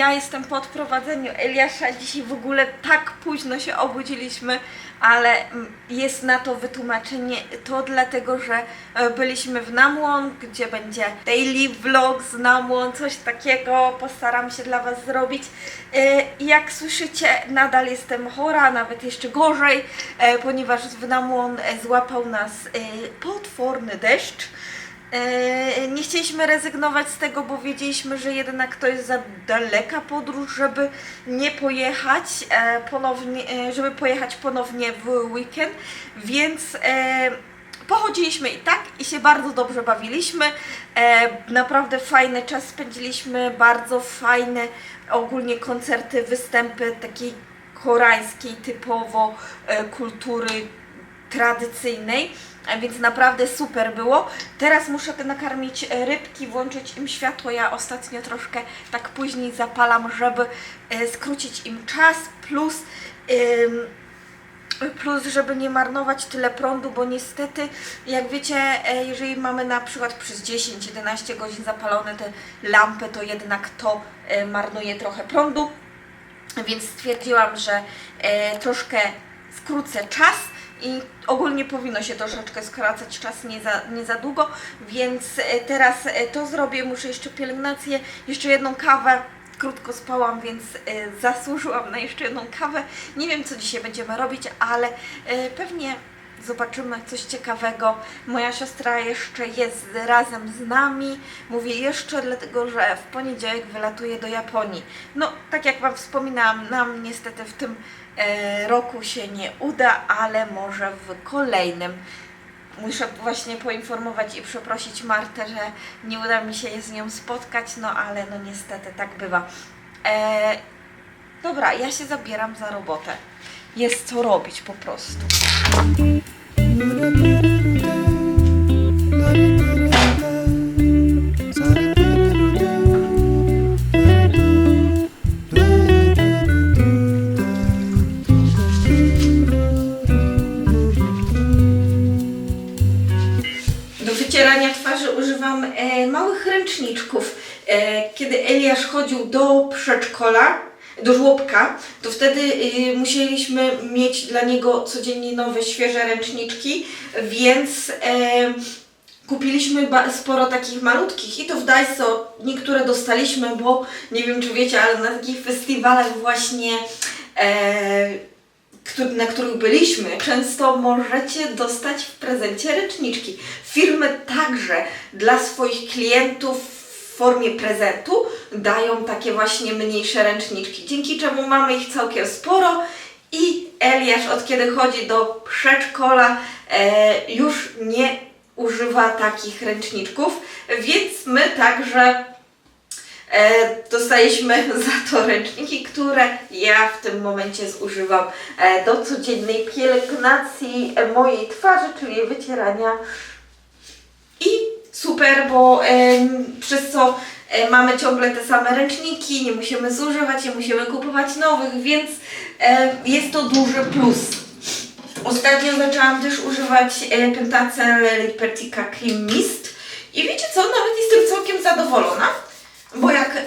ja jestem po odprowadzeniu Eliasza. Dzisiaj w ogóle tak późno się obudziliśmy, ale mm, jest na to wytłumaczenie. To dlatego, że e, byliśmy w Namłon, gdzie będzie daily vlog z Namłon, coś takiego. Postaram się dla Was zrobić. E, Jak słyszycie, nadal jestem chora, nawet jeszcze gorzej, e, ponieważ w Namłon złapał nas potworny deszcz. E, Nie chcieliśmy rezygnować z tego, bo wiedzieliśmy, że jednak to jest za daleka podróż, żeby nie pojechać e, ponownie, e, żeby pojechać ponownie w weekend, więc pochodziliśmy i tak i się bardzo dobrze bawiliśmy. Naprawdę fajny czas spędziliśmy, bardzo fajne ogólnie koncerty, występy takiej koreańskiej typowo kultury tradycyjnej, więc naprawdę super było. Teraz muszę nakarmić e, rybki, włączyć im światło. Ja ostatnio troszkę tak później zapalam, żeby e, skrócić im czas, plus plus żeby nie marnować tyle prądu, bo niestety, jak wiecie, e, jeżeli mamy na przykład przez 10-11 godzin zapalone te lampy, to jednak to marnuje trochę prądu więc stwierdziłam, że troszkę skrócę czas i ogólnie powinno się troszeczkę skracać czas nie za, nie za długo, więc e, teraz e, to zrobię, muszę jeszcze pielęgnację, jeszcze jedną kawę. Krótko spałam, więc e, zasłużyłam na jeszcze jedną kawę. Nie wiem, co dzisiaj będziemy robić, ale pewnie zobaczymy coś ciekawego. Moja siostra jeszcze jest razem z nami. Mówię jeszcze, dlatego że w poniedziałek wylatuje do Japonii. No, tak jak Wam wspominałam, nam niestety w tym e, roku się nie uda, ale może w kolejnym. Muszę właśnie poinformować i przeprosić Martę, że nie uda mi się z nią spotkać, no ale no niestety tak bywa. E, dobra, ja się zabieram za robotę. Jest co robić po prostu. Do wycierania twarzy używam e, małych ręczniczków. E, kiedy Eliasz chodził do przedszkola, do żłobka, to wtedy e, musieliśmy mieć dla niego codziennie nowe, świeże ręczniczki, więc e, kupiliśmy sporo takich malutkich i to w Daiso niektóre dostaliśmy, bo nie wiem czy wiecie, ale na takich festiwalach właśnie e, na których byliśmy, często możecie dostać w prezencie ręczniczki. Firmy także dla swoich klientów formie prezentu dają takie właśnie mniejsze ręczniczki, dzięki czemu mamy ich całkiem sporo i Eliasz od kiedy chodzi do przedszkola e, już nie używa takich ręczniczków, więc my także E, dostaliśmy za to ręczniki, które ja w tym momencie zużywam e, do codziennej pielęgnacji e, mojej twarzy, czyli wycierania. I super, bo przez co e, mamy ciągle te same ręczniki, nie musimy zużywać, nie musimy kupować nowych, więc e, jest to duży plus. Ostatnio zaczęłam też używać e, Pentacel Libertica Cream Mist i wiecie co, nawet jestem całkiem zadowolona, bo jak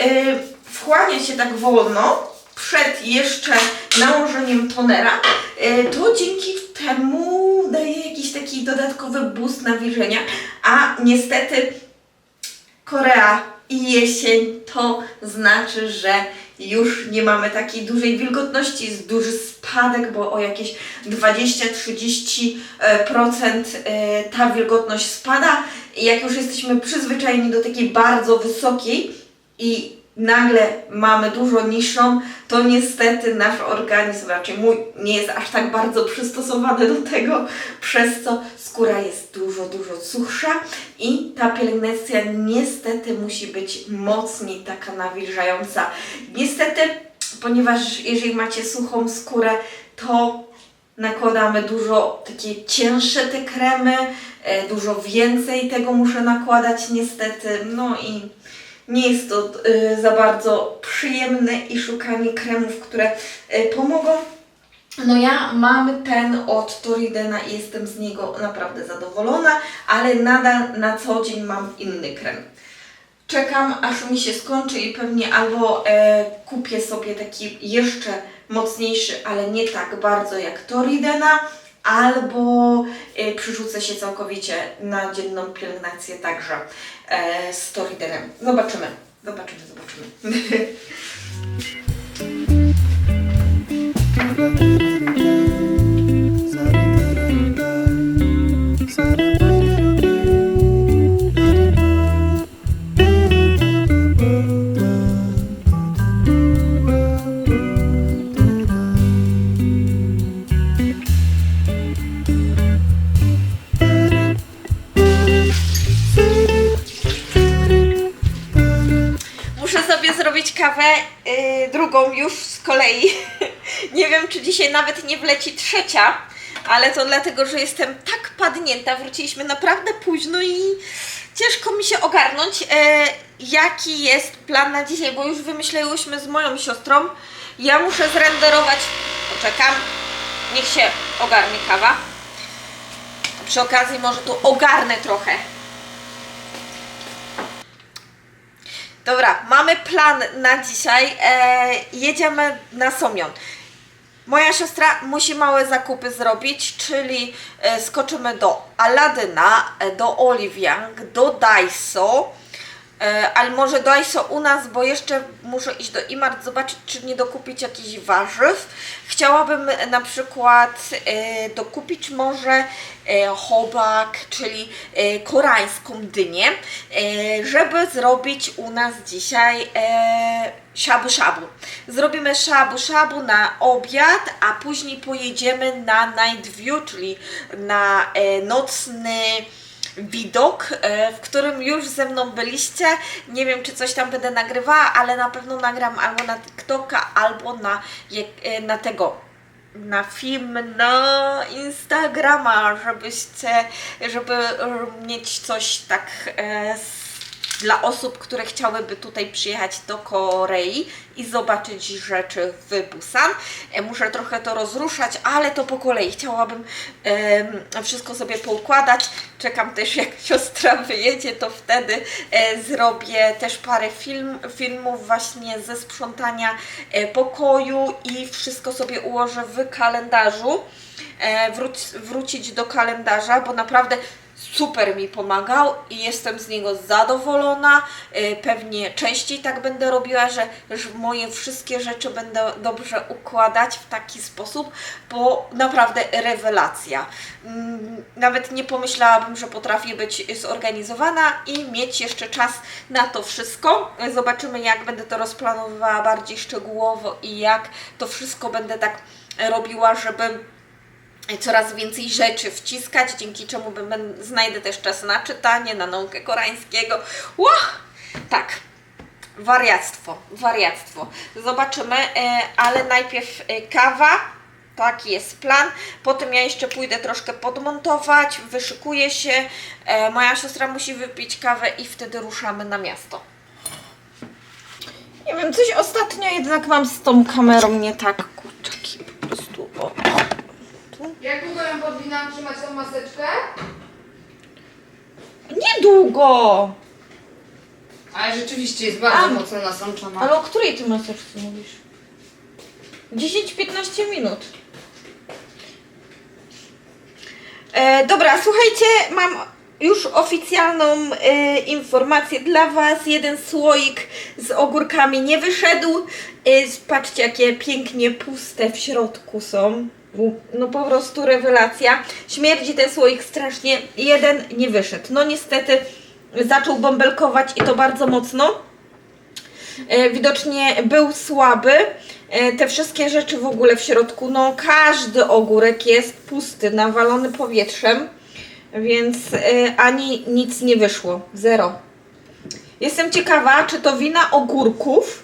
wchłania się tak wolno przed jeszcze nałożeniem tonera, e, to dzięki temu daje jakiś taki dodatkowy boost nawilżenia, a niestety Korea i jesień to znaczy, że już nie mamy takiej dużej wilgotności, jest duży spadek, bo o jakieś 20-30% e, ta wilgotność spada. Jak już jesteśmy przyzwyczajeni do takiej bardzo wysokiej i nagle mamy dużo niższą, to niestety nasz organizm, raczej mój, nie jest aż tak bardzo przystosowany do tego, przez co skóra jest dużo, dużo suchsza i ta pielęgnacja niestety musi być mocniej taka nawilżająca. Niestety, ponieważ jeżeli macie suchą skórę, to nakładamy dużo takie cięższe te kremy, e, dużo więcej tego muszę nakładać niestety, no i nie jest to y, za bardzo przyjemne i szukanie kremów, które y, pomogą. No ja mam ten od Toridena i jestem z niego naprawdę zadowolona, ale nadal na co dzień mam inny krem. Czekam, aż mi się skończy i pewnie albo e, kupię sobie taki jeszcze mocniejszy, ale nie tak bardzo jak Toridena, albo e, przerzucę się całkowicie na dzienną pielęgnację także e, z Toridenem. Zobaczymy, zobaczymy, zobaczymy. Muszę sobie zrobić kawę y, drugą już z kolei. nie wiem, czy dzisiaj nawet nie wleci trzecia, ale to dlatego, że jestem tak padnięta. Wróciliśmy naprawdę późno i ciężko mi się ogarnąć, e, jaki jest plan na dzisiaj, bo już wymyśliłyśmy z moją siostrą. Ja muszę zrenderować. Poczekam. Niech się ogarnie kawa. Przy okazji może tu ogarnę trochę. Dobra, mamy plan na dzisiaj. E, jedziemy na Somion. Moja siostra musi małe zakupy zrobić, czyli e, skoczymy do Aladyna, e, do Oliwiang, do Daiso. E, ale może Daiso u nas, bo jeszcze muszę iść do Imart zobaczyć, czy nie dokupić jakichś warzyw. Chciałabym na przykład e, dokupić może e, hobak, czyli koreańską dynię, żeby zrobić u nas dzisiaj shabu shabu. Zrobimy shabu shabu na obiad, a później pojedziemy na night view, czyli na nocny widok, e, w którym już ze mną byliście. Nie wiem, czy coś tam będę nagrywała, ale na pewno nagram albo na TikToka, albo na, e, na tego na film na Instagrama, żebyście, żeby mieć coś tak e, dla osób, które chciałyby tutaj przyjechać do Korei i zobaczyć rzeczy w Busan. E, muszę trochę to rozruszać, ale to po kolei. Chciałabym wszystko sobie poukładać. Czekam też jak siostra wyjedzie, to wtedy e, zrobię też parę film, filmów właśnie ze sprzątania e, pokoju i wszystko sobie ułożę w kalendarzu. E, wróć, wrócić do kalendarza, bo naprawdę super mi pomagał i jestem z niego zadowolona. E, Pewnie częściej tak będę robiła, że, że moje wszystkie rzeczy będę dobrze układać w taki sposób, bo naprawdę rewelacja. Mm, Nawet nie pomyślałabym, że potrafię być zorganizowana i mieć jeszcze czas na to wszystko. Zobaczymy, jak będę to rozplanowywała bardziej szczegółowo i jak to wszystko będę tak robiła, żeby coraz więcej rzeczy wciskać, dzięki czemu znajdę też czas na czytanie, na naukę koreańskiego. Ło! Tak, wariactwo, wariactwo. Zobaczymy, e, ale najpierw e, kawa. Taki jest plan. Potem ja jeszcze pójdę troszkę podmontować, wyszykuję się. E, moja siostra musi wypić kawę i wtedy ruszamy na miasto. Nie wiem, coś ostatnio jednak mam z tą kamerą nie tak, kurczaki, po prostu. O. Jak długo ją powinnam trzymać tą maseczkę? Niedługo! Ale rzeczywiście jest bardzo A. mocno nasączona. Ale o której ty maseczce mówisz? 10-15 minut. E, dobra, słuchajcie, mam już oficjalną e, informację dla Was. Jeden słoik z ogórkami nie wyszedł. E, patrzcie, jakie pięknie puste w środku są. No po prostu rewelacja. Śmierdzi ten słoik strasznie. Jeden nie wyszedł. No niestety zaczął bąbelkować i to bardzo mocno. E, widocznie był słaby. E, Te wszystkie rzeczy w ogóle w środku, no każdy ogórek jest pusty, nawalony powietrzem, więc e, ani nic nie wyszło. Zero. Jestem ciekawa, czy to wina ogórków.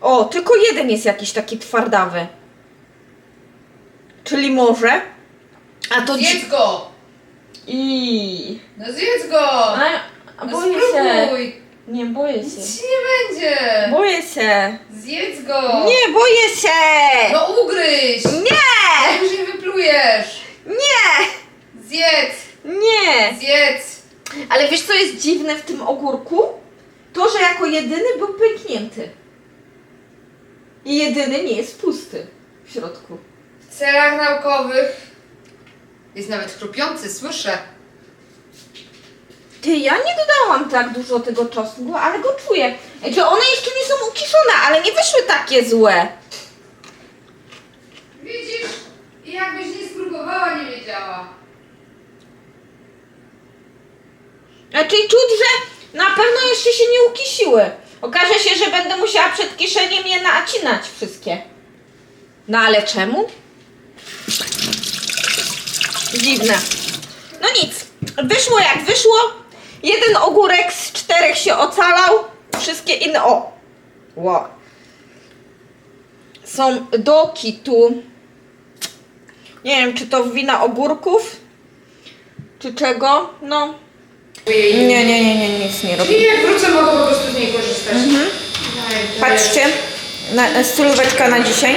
O, tylko jeden jest jakiś taki twardawy. Czyli może. A to dzi- Zjedz go! I. No zjedz go! A, a No boję się. spróbuj! Nie, boję się. Nic ci nie będzie! Boję się. Zjedz go! Nie, boję się. No ugryź! Nie! Jak już nie wyplujesz! Nie! Zjedz! Nie! Zjedz! Ale wiesz co jest dziwne w tym ogórku? to, że jako jedyny był pęknięty. I jedyny nie jest pusty w środku. W celach naukowych jest nawet chrupiący, słyszę. Ty, ja nie dodałam tak dużo tego czosnku, ale go czuję. Że one jeszcze nie są ukiszone, ale nie wyszły takie złe. Widzisz? I jakbyś nie spróbowała, nie wiedziała. Znaczy czuć, że na pewno jeszcze się nie ukisiły. Okaże się, że będę musiała przed kiszeniem je nacinać wszystkie. No ale czemu? Dziwne. No nic. Wyszło jak wyszło. Jeden ogórek z czterech się ocalał. Wszystkie inne... O! Wow. Są do kitu. Nie wiem, czy to wina ogórków, czy czego. No, nie, nie, nie, nie, nic nie robię. Czyli jak wrócę, mogę po prostu z niej korzystać. Mhm. Patrzcie, na, stylóweczka na dzisiaj.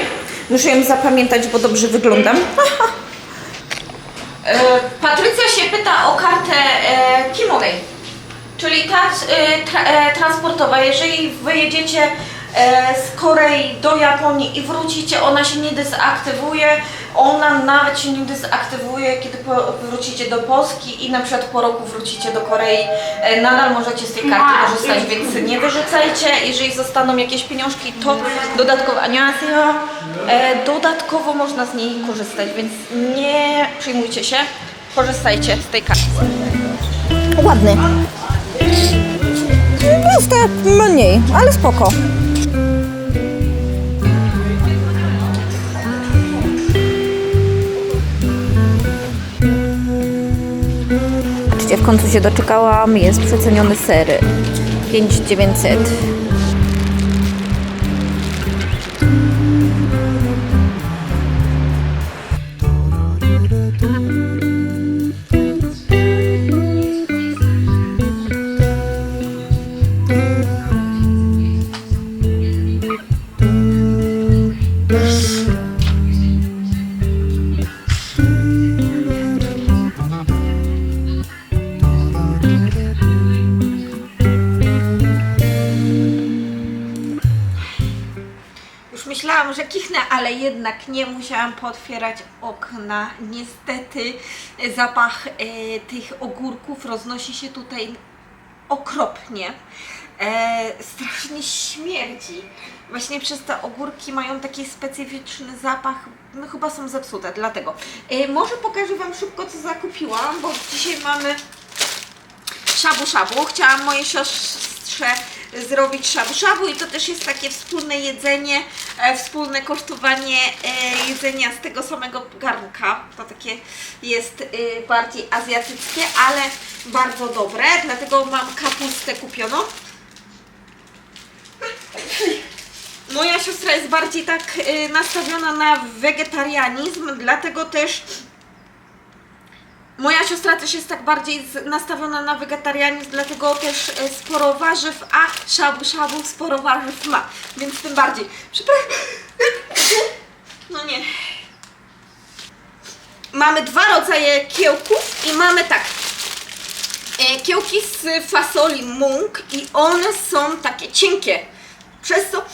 Muszę ją zapamiętać, bo dobrze wyglądam. E, Patrycja się pyta o kartę e, Kimonej, czyli ta e, tra, e, transportowa. Jeżeli wyjedziecie e, z Korei do Japonii i wrócicie, ona się nie dezaktywuje. Ona nawet się nie dezaktywuje, kiedy po, wrócicie do Polski i na przykład po roku wrócicie do Korei. E, nadal możecie z tej karty korzystać, więc nie wyrzucajcie. Jeżeli zostaną jakieś pieniążki, to dodatkowo, 안녕하세요. E, dodatkowo można z niej korzystać, więc nie przejmujcie się. Korzystajcie z tej karty. Ładny. Jest tak mniej, ale spoko. Patrzcie, w końcu się doczekałam. Jest przeceniony ser. 5900. myślałam, że kichnę, ale jednak nie musiałam pootwierać okna. Niestety e, zapach e, tych ogórków roznosi się tutaj okropnie. E, strasznie śmierdzi. Właśnie przez te ogórki mają taki specyficzny zapach. No chyba są zepsute, dlatego. E, może pokażę Wam szybko, co zakupiłam, bo dzisiaj mamy szabu szabu. Chciałam mojej siostrze zrobić szabu szabu i to też jest takie wspólne jedzenie, e, wspólne kosztowanie e, jedzenia z tego samego garnka. To takie jest e, bardziej azjatyckie, ale bardzo dobre, dlatego mam kapustę kupioną. Moja siostra jest bardziej tak nastawiona na wegetarianizm, dlatego też Moja siostra też jest tak bardziej nastawiona na wegetarianizm, dlatego też e, sporo warzyw, a szabu szabu sporo warzyw ma, więc tym bardziej. Przepraszam. No nie. Mamy dwa rodzaje kiełków i mamy tak. E, kiełki z fasoli mung i one są takie cienkie. Przez co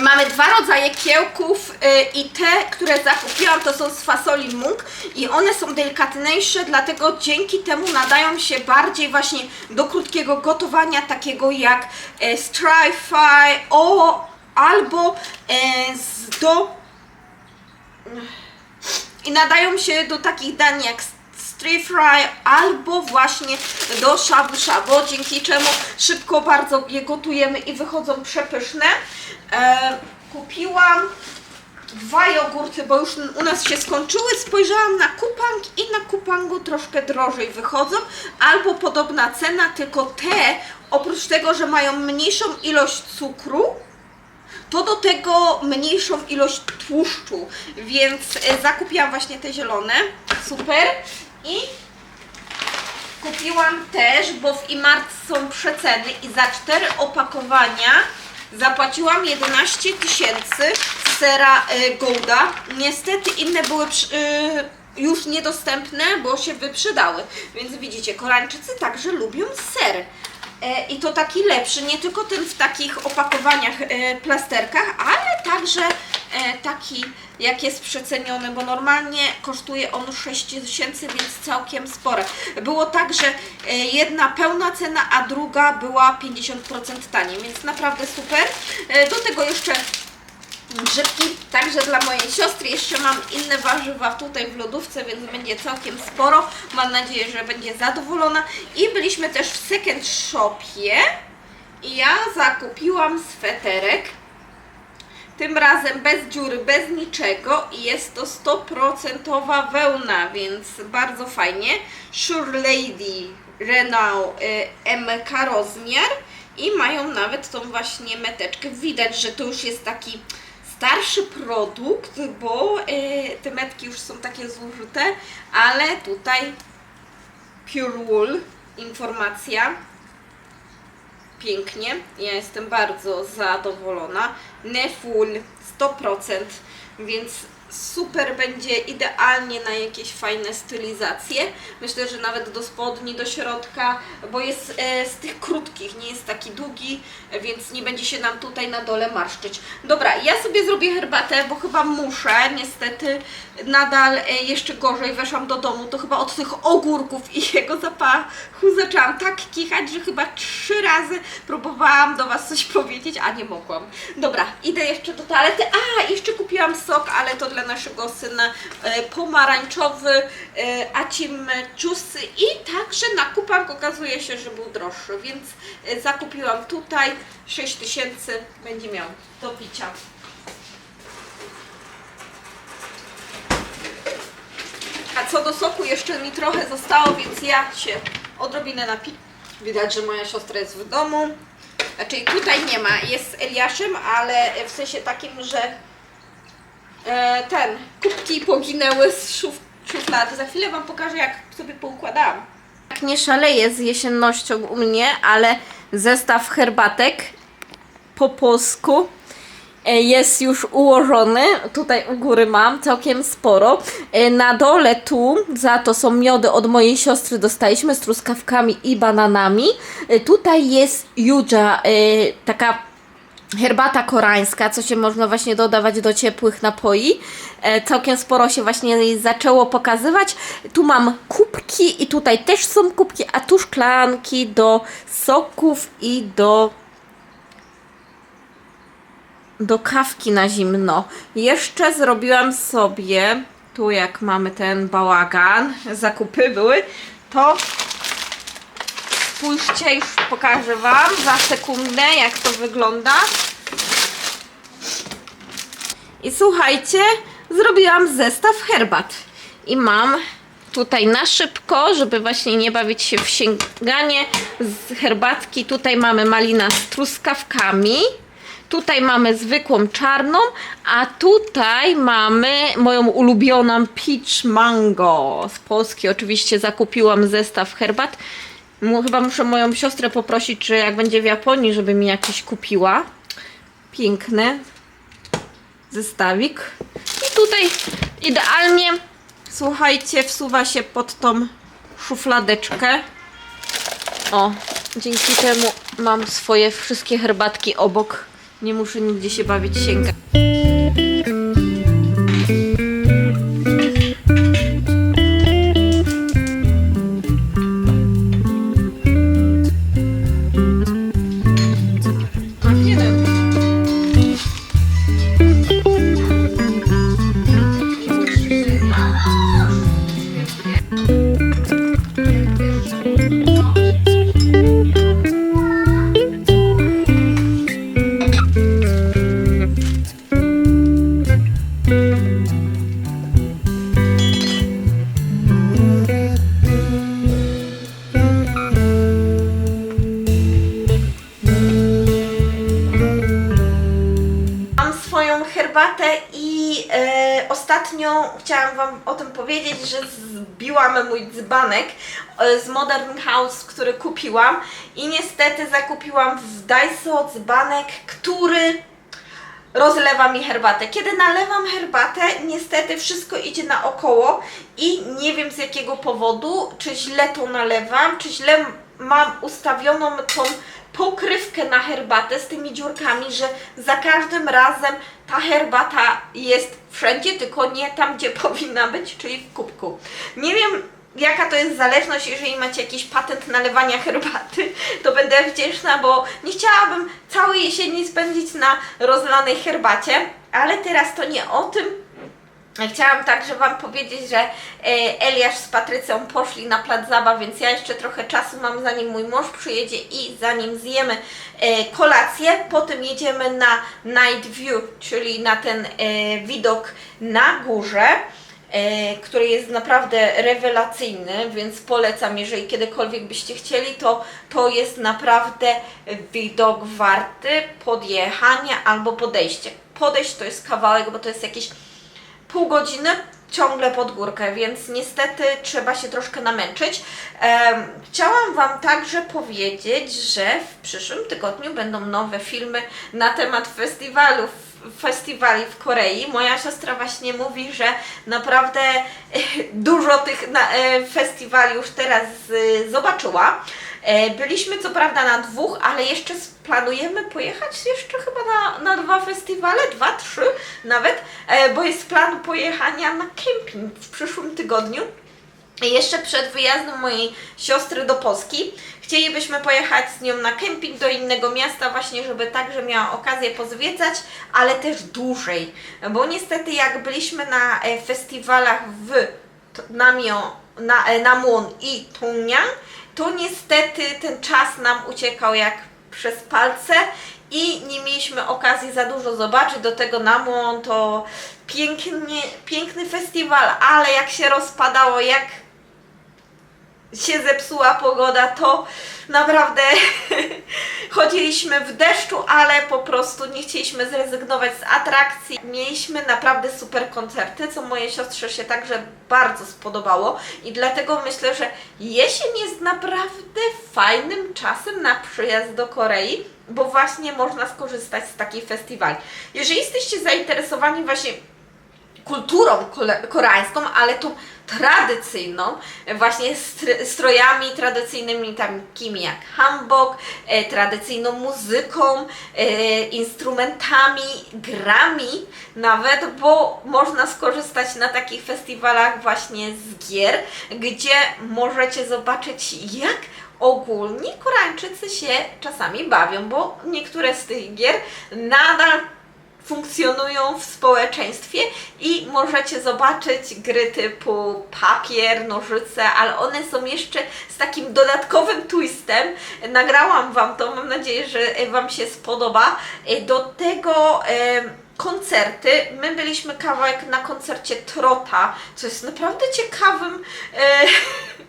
Mamy dwa rodzaje kiełków y, i te, które zakupiłam, to są z fasoli mung i one są delikatniejsze, dlatego dzięki temu nadają się bardziej właśnie do krótkiego gotowania, takiego jak e, stir fry o, albo e, z, do i nadają się do takich dań jak stir fry albo właśnie do shabu shabu, dzięki czemu szybko bardzo je gotujemy i wychodzą przepyszne. E, kupiłam dwa jogurty, bo już u nas się skończyły. Spojrzałam na Kupang i na Kupangu troszkę drożej wychodzą, albo podobna cena, tylko te oprócz tego, że mają mniejszą ilość cukru, to do tego mniejszą ilość tłuszczu, więc e, zakupiłam właśnie te zielone, super. I kupiłam też, bo w Imart są przeceny i za cztery opakowania zapłaciłam 11 tysięcy sera e, Gouda. Niestety inne były e, już niedostępne, bo się wyprzedały. Więc widzicie, Koreańczycy także lubią ser. E, I to taki lepszy, nie tylko ten w takich opakowaniach, plasterkach, ale także taki, jak jest przeceniony, bo normalnie kosztuje on 6 tysięcy, więc całkiem spore. Było tak, że e, jedna pełna cena, a druga była 50% taniej, więc naprawdę super. E, do tego jeszcze grzybki, także dla mojej siostry. Jeszcze mam inne warzywa tutaj w lodówce, więc będzie całkiem sporo. Mam nadzieję, że będzie zadowolona. I byliśmy też w second shopie i ja zakupiłam sweterek. Tym razem bez dziury, bez niczego i jest to 100% wełna, więc bardzo fajnie. Sure Lady Renault y, MK rozmiar i mają nawet tą właśnie meteczkę. Widać, że to już jest taki starszy produkt, bo y, te metki już są takie zużyte, ale tutaj Pure Wool informacja pięknie. Ja jestem bardzo zadowolona. Neful 100%, więc super będzie idealnie na jakieś fajne stylizacje. Myślę, że nawet do spodni, do środka, bo jest e, z tych krótkich, nie jest taki długi, więc nie będzie się nam tutaj na dole marszczyć. Dobra, ja sobie zrobię herbatę, bo chyba muszę, niestety nadal e, jeszcze gorzej weszłam do domu, to chyba od tych ogórków i jego zapachu zaczęłam tak kichać, że chyba trzy razy próbowałam do Was coś powiedzieć, a nie mogłam. Dobra, idę jeszcze do toalety. A, jeszcze kupiłam sok, ale to dla naszego syna e, pomarańczowy, e, acim ciusy i także na kupach okazuje się, że był droższy, więc e, zakupiłam tutaj 6 tysięcy będzie miał do picia. A co do soku, jeszcze mi trochę zostało, więc ja się odrobinę napiję. Widać, że moja siostra jest w domu. Znaczy tutaj nie ma, jest z Eliaszem, ale w sensie takim, że e, ten, kubki poginęły z szuf, szuflady. Za chwilę Wam pokażę, jak sobie poukładałam. Tak nie szaleję z jesiennością u mnie, ale zestaw herbatek po polsku e, jest już ułożony. Tutaj u góry mam całkiem sporo. E, Na dole tu za to są miody od mojej siostry dostaliśmy z truskawkami i bananami. E, Tutaj jest juja, taka herbata koreańska, co się można właśnie dodawać do ciepłych napoi. E, całkiem sporo się właśnie zaczęło pokazywać. Tu mam kubki i tutaj też są kubki, a tu szklanki do soków i do do kawki na zimno. Jeszcze zrobiłam sobie, tu jak mamy ten bałagan, zakupy były, to spójrzcie, już pokażę Wam za sekundę, jak to wygląda. I słuchajcie, zrobiłam zestaw herbat. I mam tutaj na szybko, żeby właśnie nie bawić się w sięganie z herbatki. Tutaj mamy malina z truskawkami. Tutaj mamy zwykłą czarną, a tutaj mamy moją ulubioną peach mango. Z Polski oczywiście zakupiłam zestaw herbat. Chyba muszę moją siostrę poprosić, czy jak będzie w Japonii, żeby mi jakiś kupiła. Piękny zestawik. I tutaj idealnie, słuchajcie, wsuwa się pod tą szufladeczkę. O, dzięki temu mam swoje wszystkie herbatki obok. Nie muszę nigdzie się bawić sięga. Chciałam Wam o tym powiedzieć, że zbiłam mój dzbanek e, z Modern House, który kupiłam i niestety zakupiłam w Daiso dzbanek, który rozlewa mi herbatę. Kiedy nalewam herbatę, niestety wszystko idzie naokoło i nie wiem z jakiego powodu, czy źle to nalewam, czy źle mam ustawioną tą pokrywkę na herbatę z tymi dziurkami, że za każdym razem ta herbata jest wszędzie, tylko nie tam, gdzie powinna być, czyli w kubku. Nie wiem, jaka to jest zależność, jeżeli macie jakiś patent nalewania herbaty, to będę wdzięczna, bo nie chciałabym całej jesieni spędzić na rozlanej herbacie, ale teraz to nie o tym. Chciałam także Wam powiedzieć, że e, Eliasz z Patrycją poszli na plac zabaw, więc ja jeszcze trochę czasu mam, zanim mój mąż przyjedzie i zanim zjemy e, kolację. Potem jedziemy na Night View, czyli na ten e, widok na górze, który jest naprawdę rewelacyjny, więc polecam, jeżeli kiedykolwiek byście chcieli, to to jest naprawdę widok warty podjechania albo podejście. Podejść to jest kawałek, bo to jest jakieś pół godziny ciągle pod górkę, więc niestety trzeba się troszkę namęczyć. Chciałam Wam także powiedzieć, że w przyszłym tygodniu będą nowe filmy na temat festiwalów festiwali w Korei. Moja siostra właśnie mówi, że naprawdę dużo tych e, festiwali już teraz e, zobaczyła. E, Byliśmy co prawda na dwóch, ale jeszcze planujemy pojechać jeszcze chyba na, na dwa festiwale, dwa, trzy nawet, e, bo jest plan pojechania na kemping w przyszłym tygodniu. Jeszcze przed wyjazdem mojej siostry do Polski chcielibyśmy pojechać z nią na kemping do innego miasta, właśnie żeby także miała okazję pozwiedzać, ale też dłużej. Bo niestety jak byliśmy na e, festiwalach w Namio, na, Namuon i Tungyang, to niestety ten czas nam uciekał jak przez palce i nie mieliśmy okazji za dużo zobaczyć. Do tego Namuon to pięknie, piękny festiwal, ale jak się rozpadało, jak się zepsuła pogoda, to naprawdę chodziliśmy w deszczu, ale po prostu nie chcieliśmy zrezygnować z atrakcji. Mieliśmy naprawdę super koncerty, co mojej siostrze się także bardzo spodobało i dlatego myślę, że jesień jest naprawdę fajnym czasem na przyjazd do Korei, bo właśnie można skorzystać z takich festiwali. Jeżeli jesteście zainteresowani właśnie kulturą koreańską, ale tą tradycyjną, e, właśnie str- strojami tradycyjnymi takimi jak hanbok, e, tradycyjną muzyką, e, instrumentami, grami nawet, bo można skorzystać na takich festiwalach właśnie z gier, gdzie możecie zobaczyć jak ogólnie Koreańczycy się czasami bawią, bo niektóre z tych gier nadal funkcjonują w społeczeństwie i możecie zobaczyć gry typu papier, nożyce, ale one są jeszcze z takim dodatkowym twistem. Nagrałam Wam to, mam nadzieję, że e, Wam się spodoba. E, Do tego e, koncerty. My byliśmy kawałek na koncercie Trota, co jest naprawdę ciekawym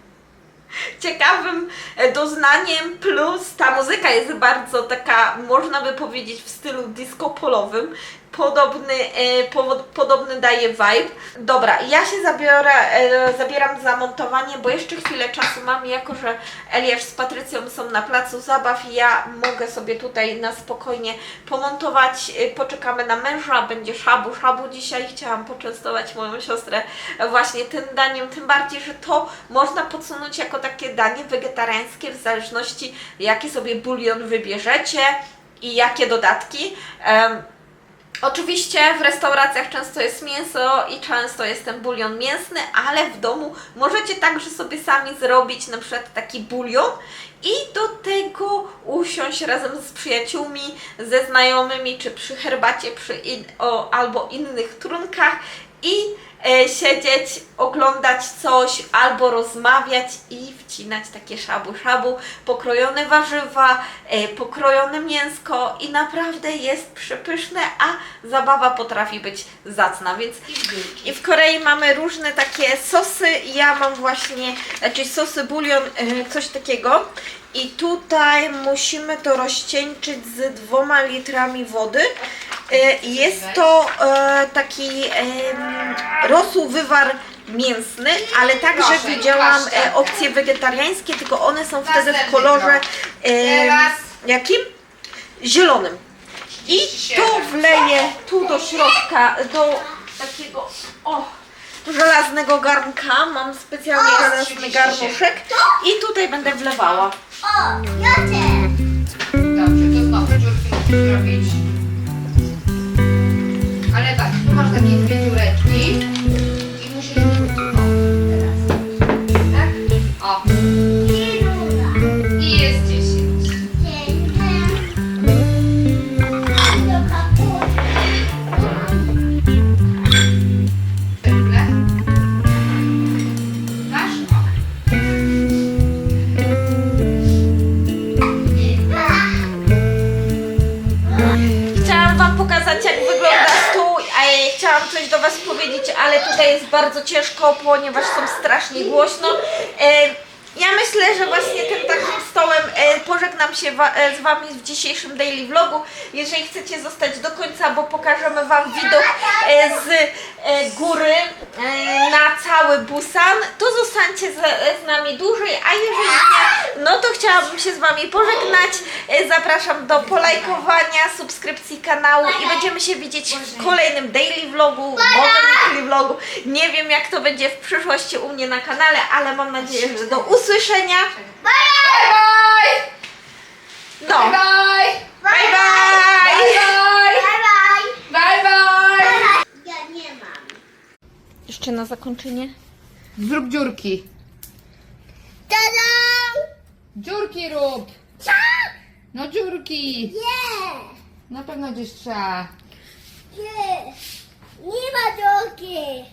ciekawym e, doznaniem, plus ta muzyka jest bardzo taka, można by powiedzieć, w stylu disco polowym. Podobny, e, powo- podobny daje vibe. Dobra, ja się zabiorę, e, zabieram za montowanie, bo jeszcze chwilę czasu mam, jako że Eliasz z Patrycją są na placu zabaw i ja mogę sobie tutaj na spokojnie pomontować. E, Poczekamy na męża, będzie szabu szabu dzisiaj. Chciałam poczęstować moją siostrę właśnie tym daniem, tym bardziej, że to można podsunąć jako takie danie wegetariańskie w zależności jaki sobie bulion wybierzecie i jakie dodatki. Oczywiście w restauracjach często jest mięso i często jest ten bulion mięsny, ale w domu możecie także sobie sami zrobić na przykład taki bulion i do tego usiąść razem z przyjaciółmi, ze znajomymi, czy przy herbacie, przy in, o, albo innych trunkach i siedzieć, oglądać coś albo rozmawiać i wcinać takie szabu-szabu, pokrojone warzywa, e, pokrojone mięsko i naprawdę jest przepyszne, a zabawa potrafi być zacna, więc i w Korei mamy różne takie sosy. Ja mam właśnie, znaczy sosy bulion, e, coś takiego. I tutaj musimy to rozcieńczyć z dwoma litrami wody. E, Jest to e, taki rosół wywar mięsny, ale także widziałam e, opcje wegetariańskie, tylko one są wtedy w kolorze jakim? Zielonym. I to wleję do środka, do takiego, o, żelaznego garnka. Mam specjalnie żelazny 37. garnuszek i tutaj będę wlewała. O, ja też. Dobrze, to znowu dziurki musisz zrobić. Ale tak, tu masz takie powiedzieć, ale tutaj jest bardzo ciężko, ponieważ są strasznie głośno. E, ja myślę, że właśnie tym takim stołem e, pożegnam się e, z Wami w dzisiejszym daily vlogu. Jeżeli chcecie zostać do końca, bo pokażemy Wam widok z góry e, na cały Busan, to zostańcie z, z nami dłużej, a jeżeli nie, no to chciałabym się z Wami pożegnać. E, Zapraszam do polajkowania, subskrypcji kanału i będziemy się widzieć w kolejnym daily vlogu, może weekly vlogu. Nie wiem jak to będzie w przyszłości u mnie na kanale, ale mam nadzieję, że do usłyszenia. Bye bye! No, Bye bye! bye bye! Bye Bye bye! bye. Bye bye! Ja nie mam. Jeszcze na zakończenie. Zrób dziurki. Dziurki rób! Tak! No dziurki! Nie! Na pewno gdzieś trzeba. Nie! Nie ma drogi!